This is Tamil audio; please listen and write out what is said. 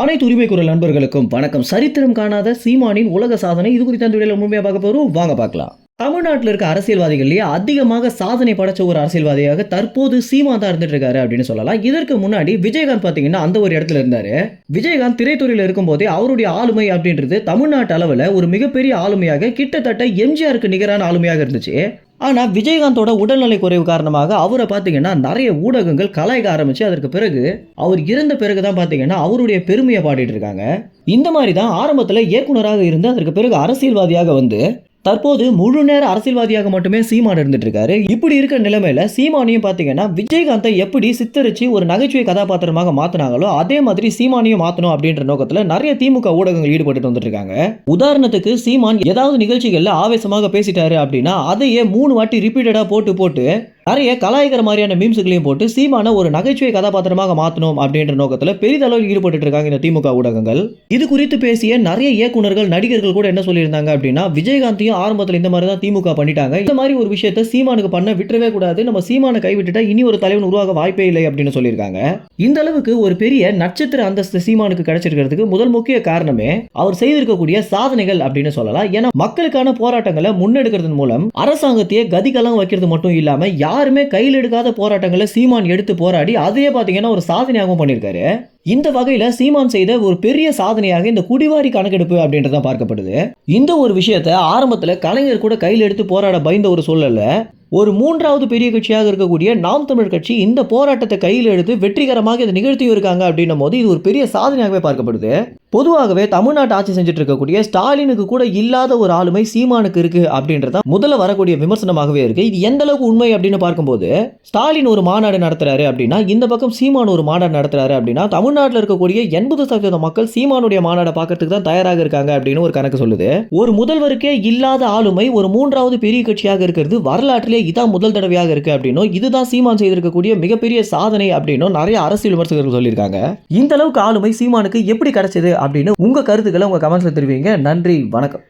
அனைத்து உரிமை குரல் நண்பர்களுக்கும் வணக்கம். சரித்திரம் காணாத சீமானின் உலக சாதனை இது குறித்த அந்த வீடியோல முழுமையாக பார்க்க போறோம். வாங்க பார்க்கலாம். தமிழ்நாட்டில் இருக்க அரசியல்வாதிகள்லேயே அதிகமாக சாதனை படைச்ச ஒரு அரசியல்வாதியாக தற்போது சீமா தான் இருந்துட்டு இருக்காரு அப்படின்னு சொல்லலாம். இதற்கு முன்னாடி விஜயகாந்த் பார்த்தீங்கன்னா அந்த ஒரு இடத்துல இருந்தாரு. விஜயகாந்த் திரைத்துறையில் இருக்கும்போதே அவருடைய ஆளுமை அப்படின்றது தமிழ்நாட்டு அளவில் ஒரு மிகப்பெரிய ஆளுமையாக கிட்டத்தட்ட எம்ஜிஆருக்கு நிகரான ஆளுமையாக இருந்துச்சு. ஆனால் விஜயகாந்தோட உடல்நிலை குறைவு காரணமாக அவரை பார்த்தீங்கன்னா நிறைய ஊடகங்கள் கலாய்க்க ஆரம்பிச்சு அதற்கு பிறகு அவர் இறந்த பிறகு தான் பார்த்தீங்கன்னா அவருடைய பெருமையை பாடிட்டு இருக்காங்க. இந்த மாதிரி தான் ஆரம்பத்தில் இயக்குனராக இருந்து அதற்கு பிறகு அரசியல்வாதியாக வந்து தற்போது முழு நேர அரசியல்வாதியாக மட்டுமே சீமான் இருந்துட்டு இருக்காரு இப்படி இருக்கிற நிலைமையில சீமானையும் பார்த்தீங்கன்னா விஜயகாந்தை எப்படி சித்தரிச்சு ஒரு நகைச்சுவை கதாபாத்திரமாக மாத்தினாங்களோ அதே மாதிரி சீமானையும் மாத்தணும் அப்படின்ற நோக்கத்துல நிறைய திமுக ஊடகங்கள் ஈடுபட்டு வந்துட்டு இருக்காங்க உதாரணத்துக்கு சீமான் ஏதாவது நிகழ்ச்சிகள்ல ஆவேசமாக பேசிட்டாரு அப்படின்னா அதையே மூணு வாட்டி ரிப்பீட்டடா போட்டு போட்டு நிறைய கலாய்க்கிற மாதிரியான மீம்ஸுகளையும் போட்டு சீமான ஒரு நகைச்சுவை கதாபாத்திரமாக மாற்றணும் அப்படின்ற நோக்கத்தில் பெரிதளவில் ஈடுபட்டு இருக்காங்க இந்த திமுக ஊடகங்கள். இது குறித்து பேசிய நிறைய இயக்குனர்கள் நடிகர்கள் கூட என்ன சொல்லியிருந்தாங்க அப்படின்னா விஜயகாந்தையும் ஆரம்பத்தில் இந்த மாதிரி தான் திமுக பண்ணிட்டாங்க. இந்த மாதிரி ஒரு விஷயத்த சீமானுக்கு பண்ண விட்டுறவே கூடாது. நம்ம சீமானை கைவிட்டுட்டா இனி ஒரு தலைவன் உருவாக வாய்ப்பே இல்லை அப்படின்னு சொல்லியிருக்காங்க. இந்த அளவுக்கு ஒரு பெரிய நட்சத்திர அந்தஸ்து சீமானுக்கு கிடைச்சிருக்கிறதுக்கு முதல் முக்கிய காரணமே அவர் செய்திருக்கக்கூடிய சாதனைகள் அப்படின்னு சொல்லலாம். ஏன்னா மக்களுக்கான போராட்டங்களை முன்னெடுக்கிறது மூலம் அரசாங்கத்தையே கதிகலாம் வைக்கிறது மட்டும் இல்லாம யாருமே கையில் எடுக்காத போராட்டங்களை சீமான் எடுத்து போராடி அதையே பார்த்தீங்கன்னா ஒரு சாதனையாகவும் பண்ணியிருக்காரு. இந்த வகையில் சீமான் செய்த ஒரு பெரிய சாதனையாக இந்த குடிவாரி கணக்கெடுப்பு அப்படின்றத பார்க்கப்படுது. இந்த ஒரு விஷயத்தை ஆரம்பத்தில் கலைஞர் கூட கையில் எடுத்து போராட பயந்த ஒரு சூழல்ல ஒரு மூன்றாவது பெரிய கட்சியாக இருக்கக்கூடிய நாம் தமிழ் கட்சி இந்த போராட்டத்தை கையில் எடுத்து வெற்றிகரமாக இதை நிகழ்த்தியும் இருக்காங்க அப்படின்னும் போது இது ஒரு பெரிய சாதனையாகவே பார்க்கப்படுது. பொதுவாகவே தமிழ்நாட்டு ஆட்சி செஞ்சுட்டு இருக்கக்கூடிய ஸ்டாலினுக்கு கூட இல்லாத ஒரு ஆளுமை சீமானுக்கு இருக்கு அப்படின்றத முதல்ல வரக்கூடிய விமர்சனமாகவே இருக்கு. இது எந்த அளவுக்கு உண்மை அப்படின்னு பார்க்கும்போது ஸ்டாலின் ஒரு மாநாடு நடத்துறாரு அப்படின்னா இந்த பக்கம் சீமான் ஒரு மாநாடு நடத்துறாரு அப்படின்னா தமிழ்நாட்டில் இருக்கக்கூடிய எண்பது சதவீத மக்கள் சீமானுடைய மாநாடை பார்க்கறதுக்கு தான் தயாராக இருக்காங்க அப்படின்னு ஒரு கணக்கு சொல்லுது. ஒரு முதல்வருக்கே இல்லாத ஆளுமை ஒரு மூன்றாவது பெரிய கட்சியாக இருக்கிறது வரலாற்றிலே இதான் முதல் தடவையாக இருக்கு அப்படின்னும் இதுதான் சீமான் செய்திருக்கக்கூடிய மிகப்பெரிய சாதனை அப்படின்னும் நிறைய அரசியல் விமர்சகர்கள் சொல்லியிருக்காங்க. இந்த அளவுக்கு ஆளுமை சீமானுக்கு எப்படி கிடைச்சது அப்படின்னு உங்க கருத்துக்களை உங்க கமெண்ட்ஸ்ல தெரிவிங்க. நன்றி வணக்கம்.